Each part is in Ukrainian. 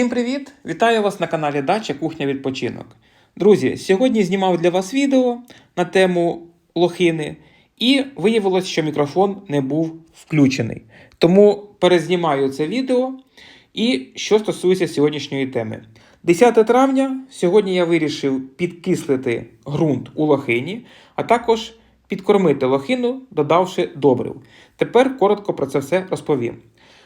Всім привіт! Вітаю вас на каналі Дача Кухня Відпочинок. Друзі, сьогодні знімав для вас відео на тему лохини, і виявилось, що мікрофон не був включений. Тому перезнімаю це відео. І що стосується сьогоднішньої теми. 10 травня сьогодні я вирішив підкислити ґрунт у лохині, а також підкормити лохину, додавши добрив. Тепер коротко про це все розповім.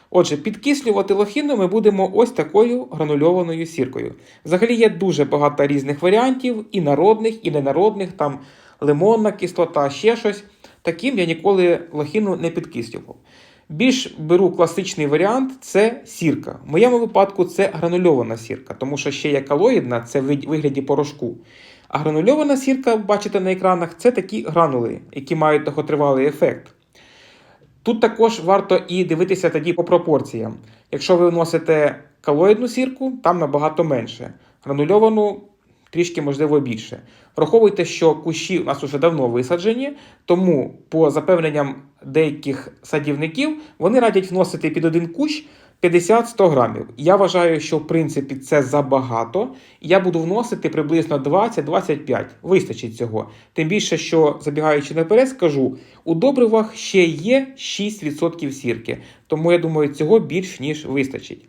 Отже, підкислювати лохину ми будемо ось такою гранульованою сіркою. Взагалі є дуже багато різних варіантів, і народних, і ненародних, там лимонна кислота, ще щось. Таким я ніколи лохину не підкислював. Більш беру класичний варіант це сірка. В моєму випадку це гранульована сірка, тому що ще є калоїдна, це в вигляді порошку. А гранульована сірка, бачите на екранах, це такі гранули, які мають довготривалий ефект. Тут також варто і дивитися тоді по пропорціям. Якщо ви вносите калоїдну сірку, там набагато менше. Гранульовану трішки, можливо, більше. Враховуйте, що кущі у нас уже давно висаджені, тому по запевненням деяких садівників вони радять вносити під один кущ 50-100 грамів. Я вважаю, що в принципі це забагато. Я буду вносити приблизно 20-25. Вистачить цього. Тим більше, що забігаючи наперед, скажу, у добривах ще є 6% сірки. Тому я думаю, цього більш ніж вистачить.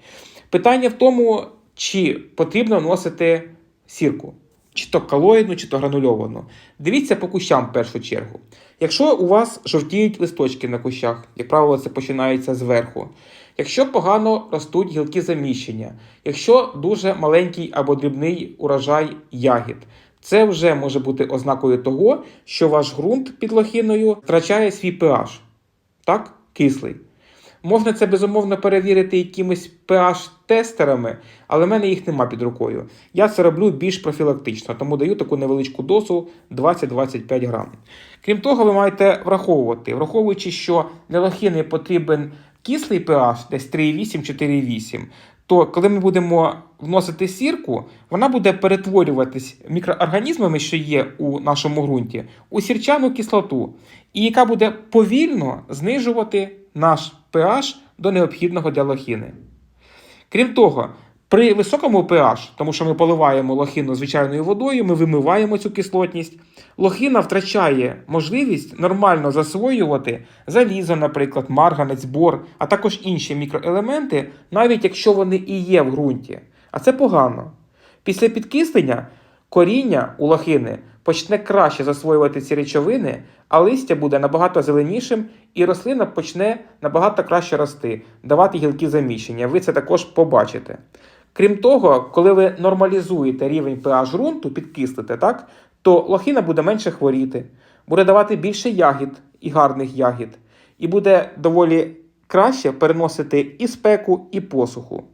Питання в тому, чи потрібно вносити сірку. Чи то калоїдну, чи то гранульовану. Дивіться по кущам в першу чергу. Якщо у вас жовтіють листочки на кущах, як правило, це починається зверху. Якщо погано ростуть гілки заміщення, якщо дуже маленький або дрібний урожай ягід, це вже може бути ознакою того, що ваш ґрунт під лохиною втрачає свій pH. Так, кислий. Можна це безумовно перевірити якимись pH-тестерами, але в мене їх нема під рукою. Я це роблю більш профілактично, тому даю таку невеличку дозу 20-25 грам. Крім того, ви маєте враховувати, враховуючи, що для лохини потрібен кислий pH, десь 3,8-4,8, то коли ми будемо вносити сірку, вона буде перетворюватись мікроорганізмами, що є у нашому ґрунті, у сірчану кислоту, і яка буде повільно знижувати наш pH до необхідного для лохіни. Крім того, при високому pH, тому що ми поливаємо лохину звичайною водою, ми вимиваємо цю кислотність, лохина втрачає можливість нормально засвоювати залізо, наприклад, марганець, бор, а також інші мікроелементи, навіть якщо вони і є в ґрунті. А це погано. Після підкислення коріння у лохини почне краще засвоювати ці речовини, а листя буде набагато зеленішим, і рослина почне набагато краще рости, давати гілки заміщення. Ви це також побачите. Крім того, коли ви нормалізуєте рівень pH ґрунту, підкислите, так, то лохина буде менше хворіти, буде давати більше ягід і гарних ягід, і буде доволі краще переносити і спеку, і посуху.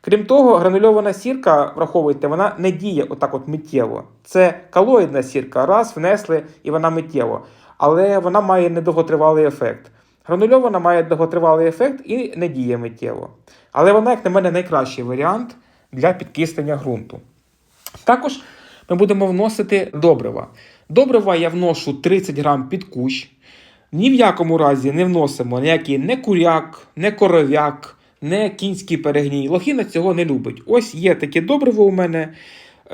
Крім того, гранульована сірка, враховуйте, вона не діє отак от миттєво. Це калоїдна сірка, раз внесли і вона миттєво. Але вона має недовготривалий ефект. Гранульована має довготривалий ефект і не діє миттєво. Але вона, як на мене, найкращий варіант для підкислення ґрунту. Також ми будемо вносити добрива. Добрива я вношу 30 грам під кущ. Ні в якому разі не вносимо ніякий не куряк, не коров'як, не кінський перегній. Лохина цього не любить. Ось є таке добриво у мене.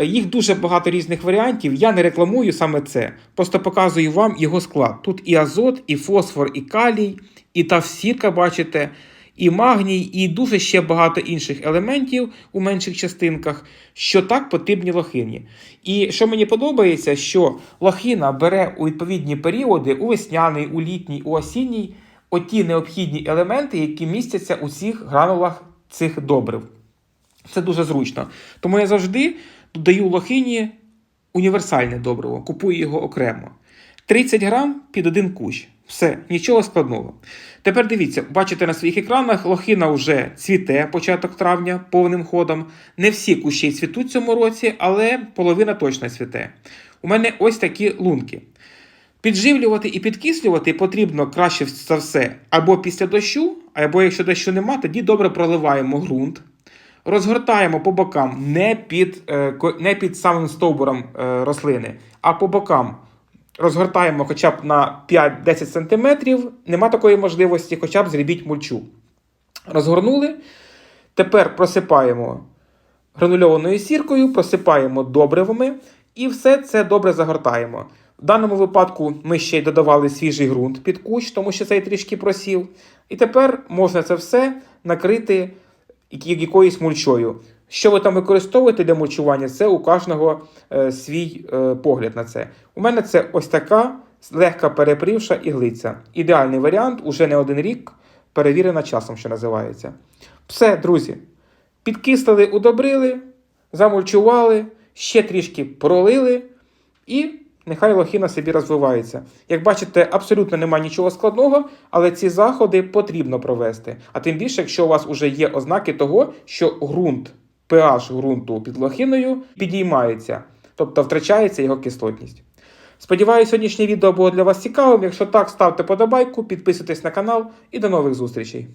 Їх дуже багато різних варіантів. Я не рекламую саме це. Просто показую вам його склад. Тут і азот, і фосфор, і калій, і та сірка, бачите, і магній, і дуже ще багато інших елементів у менших частинках, що так потрібні лохині. І що мені подобається, що лохина бере у відповідні періоди, у весняний, у літній, у осінній, оті необхідні елементи, які містяться у цих гранулах цих добрив. Це дуже зручно. Тому я завжди додаю лохині універсальне добриво, купую його окремо. 30 грам під один кущ. Все, нічого складного. Тепер дивіться, бачите на своїх екранах, лохина вже цвіте початок травня повним ходом. Не всі кущі цвітуть цьому році, але половина точно цвіте. У мене ось такі лунки. Підживлювати і підкислювати потрібно краще за все або після дощу, або якщо дощу нема, тоді добре проливаємо ґрунт. Розгортаємо по бокам, не під, е, не під самим стовбуром е, рослини, а по бокам. Розгортаємо хоча б на 5-10 см, нема такої можливості, хоча б зробіть мульчу. Розгорнули. Тепер просипаємо гранульованою сіркою, просипаємо добривами і все це добре загортаємо. В даному випадку ми ще й додавали свіжий ґрунт під кущ, тому що цей трішки просів. І тепер можна це все накрити якоюсь мульчою. Що ви там використовуєте для мульчування, це у кожного е, свій е, погляд на це. У мене це ось така легка перепрівша іглиця. Ідеальний варіант, уже не один рік, перевірена часом, що називається. Все, друзі, підкислили, удобрили, замульчували, ще трішки пролили і нехай лохина собі розвивається. Як бачите, абсолютно немає нічого складного, але ці заходи потрібно провести. А тим більше, якщо у вас вже є ознаки того, що ґрунт, pH ґрунту під лохиною підіймається, тобто втрачається його кислотність. Сподіваюся, сьогоднішнє відео було для вас цікавим. Якщо так, ставте подобайку, підписуйтесь на канал і до нових зустрічей.